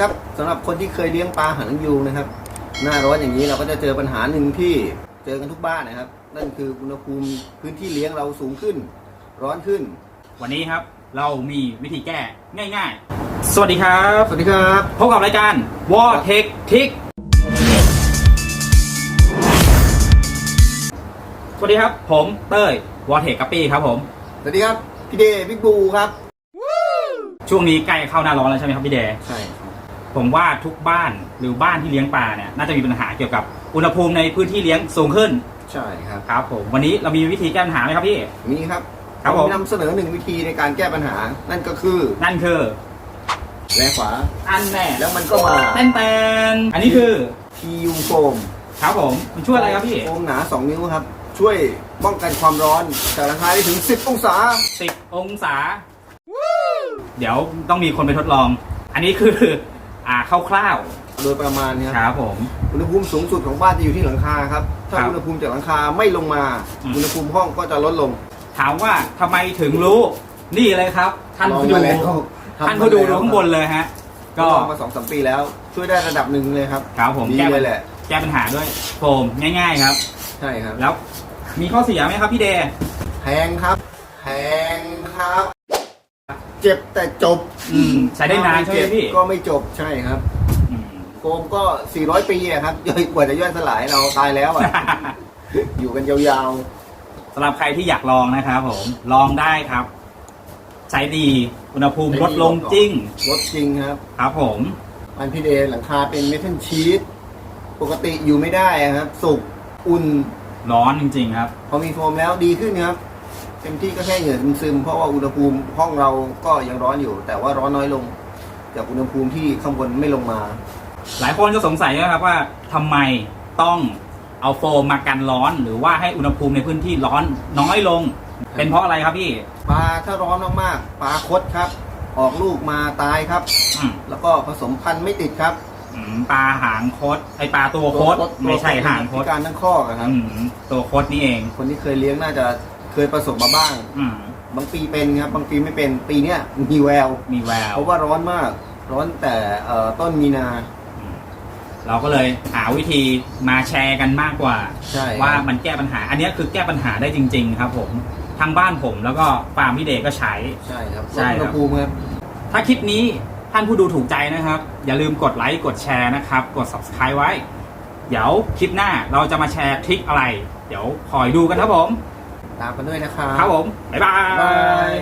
ครับสำหรับคนที่เคยเลี้ยงปลาหางยูงนะครับ หน้าร้อนอย่างนี้เราก็จะเจอปัญหาหนึ่งที่เจอกันทุกบ้านนะครับ นั่นคืออุณหภูมิพื้นที่เลี้ยงเราสูงขึ้น ร้อนขึ้น วันนี้ครับเรามีวิธีแก้ง่ายๆ สวัสดีครับ สวัสดีครับพบกับรายการ w a r t e c h Tick สวัสดีครับ ผมเต้ย w a r t e c h กัปปี้ครับผม สวัสดีครับ พี่เดย์บิ๊กบูครับ ช่วงนี้ใกล้เข้าหน้าร้อนแล้วใช่ไหมครับพี่เดย์ใช่ครับ ผมว่าทุกบ้านหรือบ้านที่เลี้ยงปลาเนี่ยน่าจะมีปัญหาเกี่ยวกับอุณหภูมิในพื้นที่เลี้ยงสูงขึ้นใช่ครับครับผมวันนี้เรามีวิธีแก้ปัญหาไหมครับพี่ มีครับครับผมนำเสนอหนึ่งวิธีในการแก้ปัญหา นั่นก็คือ นั่นคือแลขวาอันแน่แล้วมันก็มาแตนแตนอันนี้คือ PU โฟมครับผมมันช่วยอะไรครับพี่โฟมหนา 2 นิ้วครับ ช่วยป้องกันความร้อนจากราคาได้ถึง 10 องศาสิบองศา เดี๋ยวต้องมีคนไปทดลอง อันนี้คือ อ่าคร่าวโดยประมาณๆคครับรับผม อุณหภูมิสูงสุดของบ้านจะอยู่ที่หลังคาครับถ้าครับอุณหภูมิจากหลังคาไม่ลงมา อืม อุณหภูมิห้องก็จะลดลงถามว่าทำไมถึงรู้ นี่เลยครับ ท่านลองผู้ดูมาแล้วทำท่านผู้ดูมาดูแล้วข้างบนเลยฮะ ก็ก็ลองมาสองสามปีแล้ว ช่วยได้ระดับหนึ่งเลยครับ ครับผมดีแก้เลยแหละ แก้ปัญหาด้วยโฟมง่าย ๆ ครับ ใช่ครับแล้วมีข้อเสียไหมครับพี่เดย์แพงครับแพงครับ เจ็บแต่จบอืมใช้ได้นานใช่ไหมเจ็บพี่ ก็ไม่จบใช่ครับ อืมโฟมก็ 400 ปีอะครับย่อยกว่าจะย่อยสลายเราตายแล้วอะ อยู่กันยาวสำหรับใครที่อยากลองนะครับผม ลองได้ครับ ใช้ดีอุณหภูมิลดลงจริง ๆรถจริงครับ ครับผม อันพี่เดย์หลังคาเป็นเมทัลชีตปกติอยู่ไม่ได้อะครับ สุกอุ่นร้อนจริง ๆ ครับ พอมีโฟมแล้วดีขึ้นครับ เต็มที่ก็แค่เหงื่อซึมๆเพราะว่าอุณหภูมิห้องเราก็ยังร้อนอยู่ แต่ว่าร้อนน้อยลง จากอุณหภูมิที่ข้างบนไม่ลงมา หลายคนก็สงสัยนะครับว่าทำไมต้องเอาโฟมมากันร้อน หรือว่าให้อุณหภูมิในพื้นที่ร้อนน้อยลง เป็นเพราะอะไรครับพี่ปลาถ้าร้อนมากๆปลาคดครับ ออกลูกมาตายครับ อืมแล้วก็ผสมพันธุ์ไม่ติดครับอืมปลาหางคดไอปลาตัวคดตัวไม่ใช่หางคพิดการทั้งข้อกอะครับ อืมตัวคดนี่เอง คนที่เคยเลี้ยงน่าจะ เคยประสบมาบ้าง อืมบางปีเป็นครับ บางปีไม่เป็น ปีเนี้ยมีแวว มีแววเพราะว่าร้อนมาก ร้อนแต่เอ่อต้นมีนา อืมเราก็เลยหาวิธีมาแชร์กันมากกว่า ใช่ครับว่ามันแก้ปัญหา อันนี้คือแก้ปัญหาได้จริง ๆ ครับผมทางบ้านผมแล้วก็ฟาร์มพี่เดชก็ใช้ ใช่ครับใช่ลดอุณครับหภูมิครับ ถ้าคลิปนี้ท่านผู้ดูถูกใจนะครับ อย่าลืมกดไลค์กดแชร์นะครับ กด subscribe ไว้ เดี๋ยวคลิปหน้าเราจะมาแชร์ทริคอะไร เดี๋ยวคอยดูกันครับผม ตามกันด้วยนะครับครับผม บ๊ายบาบ๊ายบายย